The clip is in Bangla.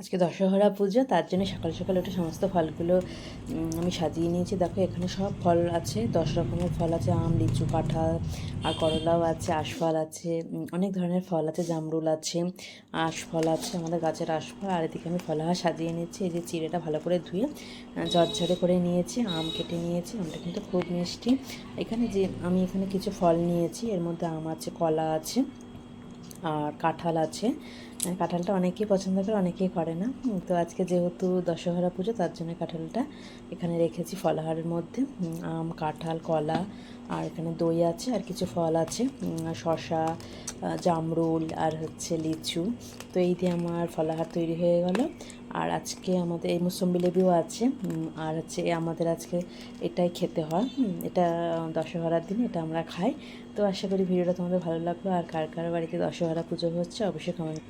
আজকে দশহরা পুজো, তার জন্য সকাল সকাল উঠে সমস্ত ফলগুলো আমি সাজিয়ে নিয়েছি। দেখো, এখানে সব ফল আছে, দশ রকমের ফল আছে, আম, লিচু, কাঁঠাল, আর করলাও আছে, আশফল আছে অনেক ধরনের ফল আছে, জামরুল আছে আশফল আছে, আমাদের গাছের আশফল আর এদিকে আমি ফলাহার সাজিয়ে নিয়েছি। এই যে চিড়েটা ভালো করে ধুয়ে ঝরঝরে করে নিয়েছি, আম কেটে নিয়েছি, আমটা কিন্তু খুব মিষ্টি। এখানে যে আমি এখানে কিছু ফল নিয়েছি, এর মধ্যে আম আছে, কলা আছে আর কাঁঠাল আছে। কাঁঠালটা অনেকেই পছন্দ করে, অনেকেই করে না। তো আজকে যেহেতু দশহরা পুজো, তার জন্য কাঁঠালটা এখানে রেখেছি ফলাহারের মধ্যে। আম, কাঁঠাল, কলা, আর এখানে দই আছে, আর কিছু ফল আছে। শশা জামরুল, আর হচ্ছে লিচু। তো এই দিয়ে আমার ফলাহার তৈরি হয়ে গেল। আর আজকে আমাদের এই মুসম্বি লেবুও আছে আর হচ্ছে আমাদের আজকে এটাই খেতে হয়। এটা দশহরার দিন, এটা আমরা খাই। তো আশা করি ভিডিওটা তোমাদের ভালো লাগল। আর কার কার বাড়িতে দশহরা পুজো হচ্ছে, অবশ্যই কমেন্ট